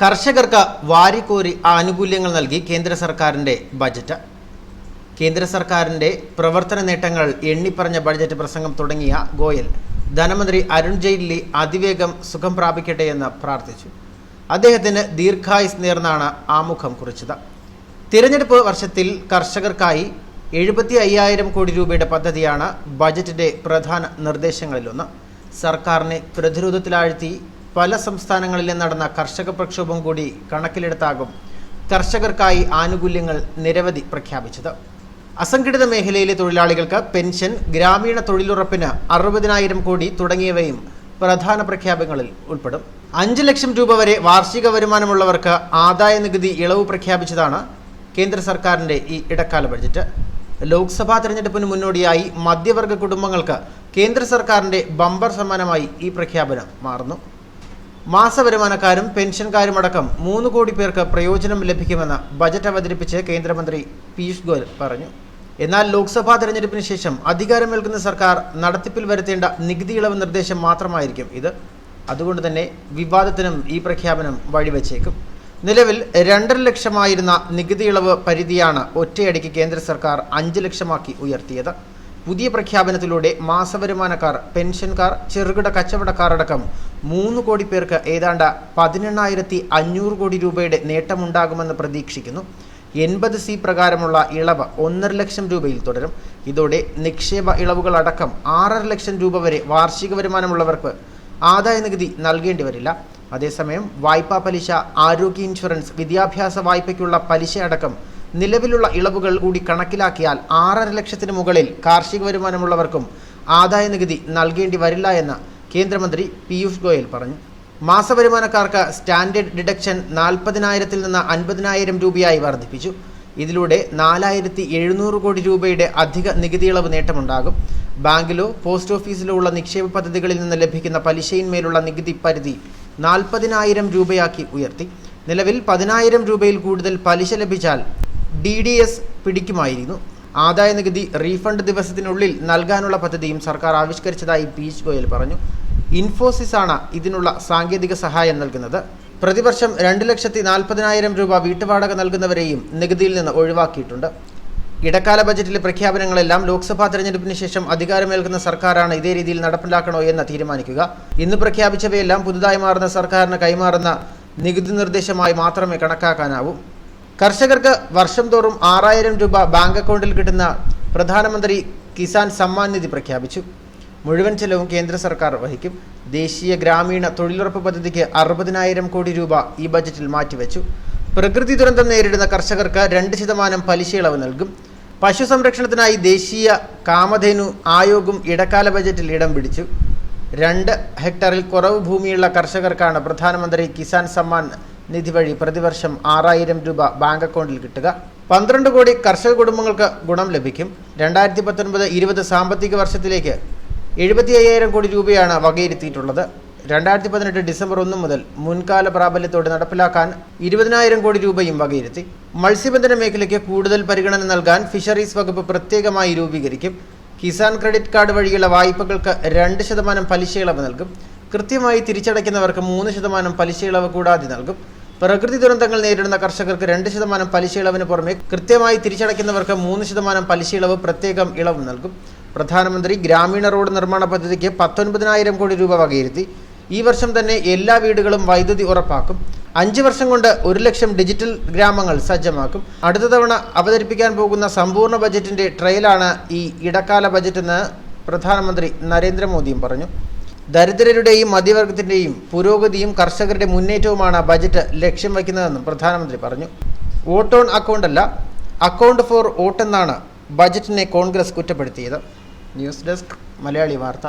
കർഷകർക്ക് വാരിക്കോരി ആനുകൂല്യങ്ങൾ നൽകി കേന്ദ്ര സർക്കാരിന്റെ ബജറ്റ്. കേന്ദ്ര സർക്കാരിന്റെ പ്രവർത്തന നേട്ടങ്ങൾ എണ്ണിപ്പറഞ്ഞ ബഡ്ജറ്റ് പ്രസംഗം തുടങ്ങിയ ഗോയൽ. ധനമന്ത്രി അരുൺ ജെയ്റ്റ്ലി അതിവേഗം സുഖം പ്രാപിക്കട്ടെ എന്ന് പ്രാർത്ഥിച്ചു. അദ്ദേഹത്തിന് ദീർഘായുസ് നേർന്നാണ് ആമുഖം കുറിച്ചത്. തിരഞ്ഞെടുപ്പ് വർഷത്തിൽ കർഷകർക്കായി എഴുപത്തി അയ്യായിരം കോടി രൂപയുടെ പദ്ധതിയാണ് ബജറ്റിന്റെ പ്രധാന നിർദ്ദേശങ്ങളിലൊന്ന്. സർക്കാരിനെ പ്രതിരോധത്തിലാഴ്ത്തി പല സംസ്ഥാനങ്ങളിലും നടന്ന കർഷക പ്രക്ഷോഭം കൂടി കണക്കിലെടുത്താകും കർഷകർക്കായി ആനുകൂല്യങ്ങൾ നിരവധി പ്രഖ്യാപിച്ചത്. അസംഘടിത മേഖലയിലെ തൊഴിലാളികൾക്ക് പെൻഷൻ ഗ്രാമീണ തൊഴിലുറപ്പിന് അറുപതിനായിരം കോടി തുടങ്ങിയവയും പ്രധാന പ്രഖ്യാപനങ്ങളിൽ ഉൾപ്പെടും. അഞ്ച് ലക്ഷം രൂപ വരെ വാർഷിക വരുമാനമുള്ളവർക്ക് ആദായ നികുതി ഇളവ് പ്രഖ്യാപിച്ചതാണ് കേന്ദ്ര സർക്കാരിന്റെ ഈ ഇടക്കാല ബഡ്ജറ്റ്. ലോക്സഭാ തെരഞ്ഞെടുപ്പിന് മുന്നോടിയായി മധ്യവർഗ കുടുംബങ്ങൾക്ക് കേന്ദ്ര സർക്കാരിന്റെ ബമ്പർ സമ്മാനമായി ഈ പ്രഖ്യാപനം മാറുന്നു. മാസവരുമാനക്കാരും പെൻഷൻകാരും അടക്കം മൂന്ന് കോടി പേർക്ക് പ്രയോജനം ലഭിക്കുമെന്ന് ബജറ്റ് അവതരിപ്പിച്ച് കേന്ദ്രമന്ത്രി പീയൂഷ് ഗോയൽ പറഞ്ഞു. എന്നാൽ ലോക്സഭാ തെരഞ്ഞെടുപ്പിന് ശേഷം അധികാരമേൽക്കുന്ന സർക്കാർ നടത്തിപ്പിൽ വരുത്തേണ്ട നികുതി ഇളവ് നിർദ്ദേശം മാത്രമായിരിക്കും ഇത്. അതുകൊണ്ട് തന്നെ വിവാദത്തിനും ഈ പ്രഖ്യാപനം വഴിവെച്ചേക്കും. നിലവിൽ രണ്ടര ലക്ഷമായിരുന്ന നികുതി ഇളവ് പരിധിയാണ് ഒറ്റയടിക്ക് കേന്ദ്ര സർക്കാർ അഞ്ച് ലക്ഷമാക്കി ഉയർത്തിയത്. പുതിയ പ്രഖ്യാപനത്തിലൂടെ മാസവരുമാനക്കാർ പെൻഷൻകാർ ചെറുകിട കച്ചവടക്കാർ അടക്കം മൂന്ന് കോടി പേർക്ക് ഏതാണ്ട് പതിനെണ്ണായിരത്തി അഞ്ഞൂറ് കോടി രൂപയുടെ നേട്ടമുണ്ടാകുമെന്ന് പ്രതീക്ഷിക്കുന്നു. എൺപത് സി പ്രകാരമുള്ള ഇളവ് ഒന്നര ലക്ഷം രൂപയിൽ തുടരും. ഇതോടെ നിക്ഷേപ ഇളവുകളടക്കം ആറര ലക്ഷം രൂപ വരെ വാർഷിക വരുമാനമുള്ളവർക്ക് ആദായ നികുതി നൽകേണ്ടി വരില്ല. അതേസമയം വായ്പാ പലിശ ആരോഗ്യ ഇൻഷുറൻസ് വിദ്യാഭ്യാസ വായ്പയ്ക്കുള്ള പലിശ അടക്കം നിലവിലുള്ള ഇളവുകൾ കൂടി കണക്കിലാക്കിയാൽ ആറര ലക്ഷത്തിന് മുകളിൽ കാർഷിക വരുമാനമുള്ളവർക്കും ആദായ നികുതി നൽകേണ്ടി വരില്ല എന്ന് കേന്ദ്രമന്ത്രി പീയൂഷ് ഗോയൽ പറഞ്ഞു. മാസവരുമാനക്കാർക്ക് സ്റ്റാൻഡേർഡ് ഡിഡക്ഷൻ നാൽപ്പതിനായിരത്തിൽ നിന്ന് അൻപതിനായിരം രൂപയായി വർദ്ധിപ്പിച്ചു. ഇതിലൂടെ നാലായിരത്തി എഴുന്നൂറ് കോടി രൂപയുടെ അധിക നികുതി ഇളവ് നേട്ടമുണ്ടാകും. ബാങ്കിലോ പോസ്റ്റ് ഓഫീസിലോ ഉള്ള നിക്ഷേപ പദ്ധതികളിൽ നിന്ന് ലഭിക്കുന്ന പലിശയിന്മേലുള്ള നികുതി പരിധി നാൽപ്പതിനായിരം രൂപയാക്കി ഉയർത്തി. നിലവിൽ പതിനായിരം രൂപയിൽ കൂടുതൽ പലിശ ലഭിച്ചാൽ ഡി ഡി എസ് പിടിക്കുമായിരുന്നു. ആദായ നികുതി റീഫണ്ട് ദിവസത്തിനുള്ളിൽ നൽകാനുള്ള പദ്ധതിയും സർക്കാർ ആവിഷ്കരിച്ചതായി പീയൂഷ് ഗോയൽ പറഞ്ഞു. ഇൻഫോസിസ് ആണ് ഇതിനുള്ള സാങ്കേതിക സഹായം നൽകുന്നത്. പ്രതിവർഷം രണ്ട് ലക്ഷത്തി നാൽപ്പതിനായിരം രൂപ വീട്ടുവാടക നൽകുന്നവരെയും നികുതിയിൽ നിന്ന് ഒഴിവാക്കിയിട്ടുണ്ട്. ഇടക്കാല ബജറ്റിലെ പ്രഖ്യാപനങ്ങളെല്ലാം ലോക്സഭാ തെരഞ്ഞെടുപ്പിന് ശേഷം അധികാരമേൽക്കുന്ന സർക്കാരാണ് ഇതേ രീതിയിൽ നടപ്പിലാക്കണോ എന്ന് തീരുമാനിക്കുക. ഇന്ന് പ്രഖ്യാപിച്ചവയെല്ലാം പുതുതായി മാറുന്ന സർക്കാരിന് കൈമാറുന്ന നികുതി നിർദ്ദേശമായി മാത്രമേ കണക്കാക്കാനാവൂ. കർഷകർക്ക് വർഷം തോറും ആറായിരം രൂപ ബാങ്ക് അക്കൗണ്ടിൽ കിട്ടുന്ന പ്രധാനമന്ത്രി കിസാൻ സമ്മാൻ നിധി പ്രഖ്യാപിച്ചു. മുഴുവൻ ചെലവും കേന്ദ്ര സർക്കാർ വഹിക്കും. ദേശീയ ഗ്രാമീണ തൊഴിലുറപ്പ് പദ്ധതിക്ക് അറുപതിനായിരം കോടി രൂപ ഈ ബജറ്റിൽ മാറ്റിവെച്ചു. പ്രകൃതി ദുരന്തം നേരിടുന്ന കർഷകർക്ക് രണ്ട് ശതമാനം പലിശ ഇളവ് നൽകും. പശു സംരക്ഷണത്തിനായി ദേശീയ കാമധേനു ആയോഗും ഇടക്കാല ബജറ്റിൽ ഇടം പിടിച്ചു. രണ്ട് ഹെക്ടറിൽ കുറവ് ഭൂമിയുള്ള കർഷകർക്കാണ് പ്രധാനമന്ത്രി കിസാൻ സമ്മാൻ നിധി വഴി പ്രതിവർഷം ആറായിരം രൂപ ബാങ്ക് അക്കൗണ്ടിൽ കിട്ടുക. പന്ത്രണ്ട് കോടി കർഷക കുടുംബങ്ങൾക്ക് ഗുണം ലഭിക്കും. രണ്ടായിരത്തി പത്തൊൻപത് ഇരുപത് സാമ്പത്തിക വർഷത്തിലേക്ക് എഴുപത്തി അയ്യായിരം കോടി രൂപയാണ് വകയിരുത്തിയിട്ടുള്ളത്. രണ്ടായിരത്തി പതിനെട്ട് ഡിസംബർ ഒന്ന് മുതൽ മുൻകാല പ്രാബല്യത്തോടെ നടപ്പിലാക്കാൻ ഇരുപതിനായിരം കോടി രൂപയും വകയിരുത്തി. മത്സ്യബന്ധന മേഖലയ്ക്ക് കൂടുതൽ പരിഗണന നൽകാൻ ഫിഷറീസ് വകുപ്പ് പ്രത്യേകമായി രൂപീകരിക്കും. കിസാൻ ക്രെഡിറ്റ് കാർഡ് വഴിയുള്ള വായ്പകൾക്ക് രണ്ട് ശതമാനം പലിശ ഇളവ് നൽകും. കൃത്യമായി തിരിച്ചടയ്ക്കുന്നവർക്ക് മൂന്ന് ശതമാനം പലിശ ഇളവ് കൂടാതെ നൽകും. പ്രകൃതി ദുരന്തങ്ങൾ നേരിടുന്ന കർഷകർക്ക് രണ്ട് ശതമാനം പലിശ ഇളവിന് പുറമെ കൃത്യമായി തിരിച്ചടയ്ക്കുന്നവർക്ക് മൂന്ന് ശതമാനം പലിശ ഇളവ് പ്രത്യേകം ഇളവ് നൽകും. പ്രധാനമന്ത്രി ഗ്രാമീണ റോഡ് നിർമ്മാണ പദ്ധതിക്ക് പത്തൊൻപതിനായിരം കോടി രൂപ വകയിരുത്തി. ഈ വർഷം തന്നെ എല്ലാ വീടുകളും വൈദ്യുതി ഉറപ്പാക്കും. അഞ്ച് വർഷം കൊണ്ട് ഒരു ലക്ഷം ഡിജിറ്റൽ ഗ്രാമങ്ങൾ സജ്ജമാക്കും. അടുത്ത തവണ അവതരിപ്പിക്കാൻ പോകുന്ന സമ്പൂർണ ബജറ്റിന്റെ ട്രയലാണ് ഈ ഇടക്കാല ബജറ്റെന്ന് പ്രധാനമന്ത്രി നരേന്ദ്രമോദിയും പറഞ്ഞു. ദരിദ്രരുടെയും മധ്യവർഗത്തിന്റെയും പുരോഗതിയും കർഷകരുടെ മുന്നേറ്റവുമാണ് ബജറ്റ് ലക്ഷ്യം വയ്ക്കുന്നതെന്നും പ്രധാനമന്ത്രി പറഞ്ഞു. വോട്ട് ഓൺ അക്കൗണ്ട് അല്ല അക്കൗണ്ട് ഫോർ വോട്ടെന്നാണ് ബജറ്റിനെ കോൺഗ്രസ് കുറ്റപ്പെടുത്തിയത്. ന്യൂസ് ഡെസ്ക് മലയാളി വാർത്ത.